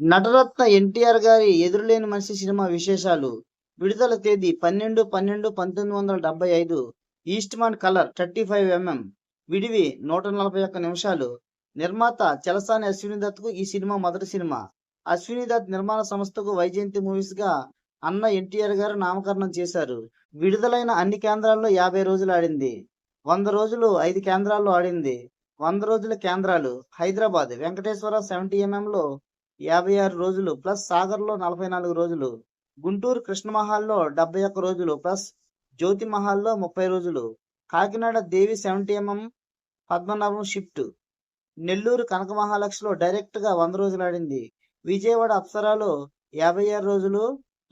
నటరత్న ఎన్టీఆర్ గారి ఎదురులేని మనిషి సినిమా విశేషాలు. విడుదల తేదీ పన్నెండు పన్నెండు పంతొమ్మిది వందల డెబ్బై ఐదు. Eastman colour thirty five MM. విడివి నూట నలభై ఒక్క నిమిషాలు. నిర్మాత చలసాని అశ్విని దత్కు ఈ సినిమా మొదటి సినిమా. అశ్విని దత్ నిర్మాణ సంస్థకు వైజయంతి మూవీస్గా అన్న ఎన్టీఆర్ గారు నామకరణం చేశారు. విడుదలైన అన్ని కేంద్రాల్లో యాభై రోజులు ఆడింది. వంద రోజులు ఐదు కేంద్రాల్లో ఆడింది. వంద రోజుల కేంద్రాలు హైదరాబాద్ వెంకటేశ్వర సెవెంటీ ఎంఎం లో యాభై ఆరు రోజులు ప్లస్ సాగర్లో నలభై నాలుగు రోజులు గుంటూరు కృష్ణమహాల్లో డెబ్బై ఒక్క రోజులు ప్లస్ జ్యోతి మహాల్లో ముప్పై రోజులు Kakinada Devi seventy MM Padmanabham shift Nellore Kanaka మహాలక్ష్మిలో డైరెక్ట్గా వంద రోజులు ఆడింది. విజయవాడ అప్సరాలో యాభై ఆరు రోజులు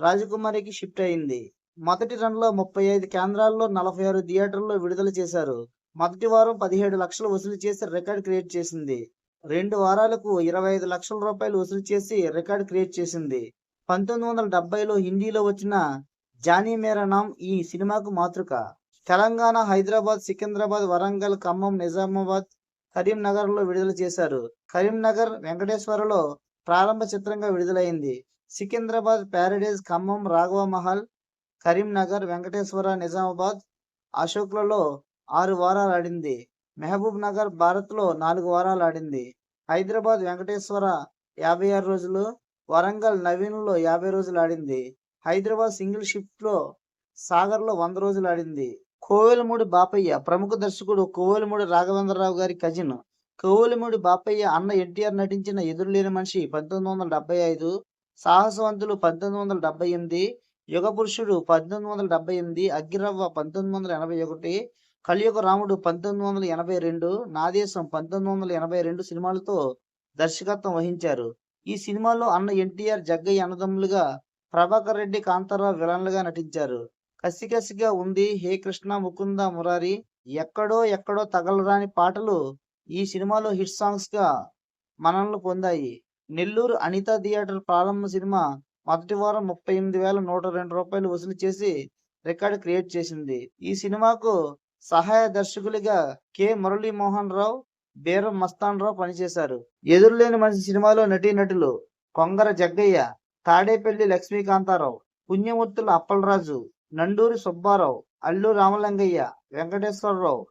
రాజకుమారికి షిఫ్ట్ అయింది. మొదటి రన్లో ముప్పై ఐదు కేంద్రాల్లో నలభై ఆరు థియేటర్లో విడుదల చేశారు. మొదటి వారం పదిహేడు లక్షలు వసూలు చేసి రికార్డ్ క్రియేట్ చేసింది. రెండు వారాలకు ఇరవై ఐదు లక్షల రూపాయలు వసూలు చేసి రికార్డ్ క్రియేట్ చేసింది. పంతొమ్మిది వందల డెబ్బైలో హిందీలో వచ్చిన జానీ మేరా నామ్ ఈ సినిమాకు మాతృక. తెలంగాణ హైదరాబాద్ సికింద్రాబాద్ వరంగల్ ఖమ్మం నిజామాబాద్ కరీంనగర్లో విడుదల చేశారు. కరీంనగర్ వెంకటేశ్వరలో ప్రారంభ చిత్రంగా విడుదలైంది. సికింద్రాబాద్ ప్యారడైజ్ ఖమ్మం రాఘవ మహల్ కరీంనగర్ వెంకటేశ్వర నిజామాబాద్ అశోక్లలో ఆరు వారాలు ఆడింది. మహబూబ్ నగర్ భారత్లో నాలుగు వారాలు ఆడింది. హైదరాబాద్ వెంకటేశ్వర యాభై ఆరు రోజులు వరంగల్ నవీన్లో యాభై రోజులు ఆడింది. హైదరాబాద్ సింగిల్ షిఫ్ట్లో వంద రోజులు ఆడింది. కోవెలమూడి బాపయ్య ప్రముఖ దర్శకుడు కోవెలమూడి రాఘవేంద్రరావు గారి కజిన్ కోవెలమూడి బాపయ్య అన్న ఎన్టీఆర్ నటించిన ఎదురులేని మనిషి పంతొమ్మిది వందల డెబ్బై ఐదు సాహసవంతులు పంతొమ్మిది వందల డెబ్బై ఎనిమిది యుగ పురుషుడు పంతొమ్మిది వందల డెబ్బై ఎనిమిది అగ్గిరవ్వ పంతొమ్మిది వందల ఎనభై ఒకటి కలియుగ రాముడు పంతొమ్మిది వందల ఎనభై రెండు నాదేశం పంతొమ్మిది వందల ఎనభై రెండు సినిమాలతో దర్శకత్వం వహించారు. ఈ సినిమాలో అన్న ఎన్టీఆర్ జగ్గయ్య అన్నదమ్ములుగా ప్రభాకర్ రెడ్డి కాంతారావు విలన్లుగా నటించారు. కసికసిగా ఉంది హే కృష్ణ ముకుంద మురారి ఎక్కడో ఎక్కడో తగలరాని పాటలు ఈ సినిమాలో హిట్ సాంగ్స్గా మనల్ని పొందాయి. నెల్లూరు అనితా థియేటర్ ప్రారంభ సినిమా మొదటి వారం ముప్పై ఎనిమిది వేల నూట రెండు రూపాయలు వసూలు చేసి రికార్డు క్రియేట్ చేసింది. ఈ సినిమాకు సహాయ దర్శకులుగా కె. మురళీ మోహన్ రావు బీరం. మస్తాన్ రావు పనిచేశారు. ఎదురులేని మనిషి సినిమాలో నటీనటులు కొంగర జగ్గయ్య తాడేపల్లి లక్ష్మీకాంతారావు పుణ్యమూర్తుల అప్పలరాజు నండూరి సుబ్బారావు అల్లు రామలింగయ్య వెంకటేశ్వరరావు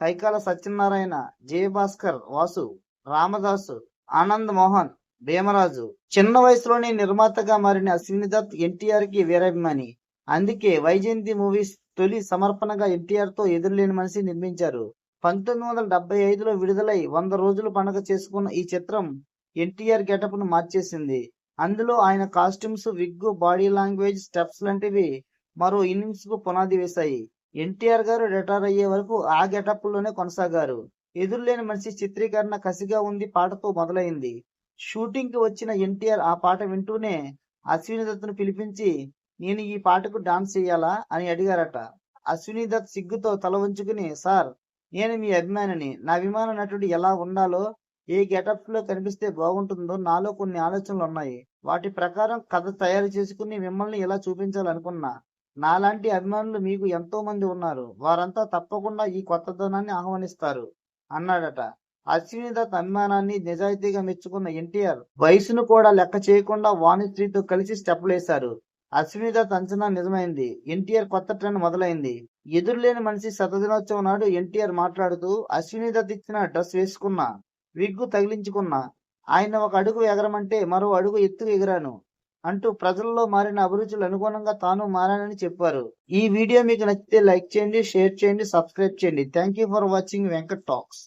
కైకాల సత్యనారాయణ జయభాస్కర్ వాసు రామదాసు ఆనంద్ మోహన్ భీమరాజు. చిన్న వయసులోనే నిర్మాతగా మారిన అశ్విని దత్ ఎన్టీఆర్కి వీరాభిమాని. అందుకే వైజయంతి మూవీస్ తొలి సమర్పణగా ఎన్టీఆర్తో ఎదురులేని మనిషి నిర్మించారు. పంతొమ్మిది వందల డెబ్బై ఐదులో విడుదలై వంద రోజులు పండుగ చేసుకున్న ఈ చిత్రం ఎన్టీఆర్ గెటప్ను మార్చేసింది. అందులో ఆయన costumes wig body language steps లాంటివి మరో ఇన్నింగ్స్కు పునాది వేశాయి. ఎన్టీఆర్ గారు రిటైర్ అయ్యే వరకు ఆ గెటప్లోనే కొనసాగారు. ఎదురులేని మనిషి చిత్రీకరణ కసిగా ఉంది పాటతో మొదలైంది. షూటింగ్కి వచ్చిన ఎన్టీఆర్ ఆ పాట వింటూనే అశ్విని దత్తును పిలిపించి నేను ఈ పాటకు డాన్స్ చేయాలా అని అడిగారట. అశ్విని దత్ సిగ్గుతో తల వంచుకుని సార్ నేను మీ అభిమానిని. నా అభిమాన నటుడు ఎలా ఉండాలో ఏ గెటప్లో కనిపిస్తే బాగుంటుందో నాలో కొన్ని ఆలోచనలు ఉన్నాయి. వాటి ప్రకారం కథ తయారు చేసుకుని మిమ్మల్ని ఇలా చూపించాలనుకున్నా. నాలాంటి అభిమానులు మీకు ఎంతో మంది ఉన్నారు. వారంతా తప్పకుండా ఈ కొత్తదనాన్ని ఆహ్వానిస్తారు అన్నాడట. అశ్విని దత్ అభిమానాన్ని నిజాయితీగా మెచ్చుకున్న ఎన్టీఆర్ వయసును కూడా లెక్క చేయకుండా వాణిశ్రీతో కలిసి స్టెప్లు వేశారు అశ్విని అంచనా నిజమైంది. ఎన్టీఆర్ కొత్త ట్రెండ్ మొదలైంది. ఎదురులేని మనిషి శతదినోత్సవం నాడు ఎన్టీఆర్ మాట్లాడుతూ అశ్విని దత్ ఇచ్చిన డ్రెస్ వేసుకున్నా విగ్గు తగిలించుకున్నా ఆయన ఒక అడుగు ఎగరమంటే మరో అడుగు ఎత్తుకు ఎగిరాను అంటూ ప్రజల్లో మారిన అభిరుచులు అనుగుణంగా తాను మారానని చెప్పారు. ఈ వీడియో మీకు నచ్చితే లైక్ చేయండి షేర్ చేయండి సబ్స్క్రైబ్ చేయండి. Thank you for watching Venkat Talks.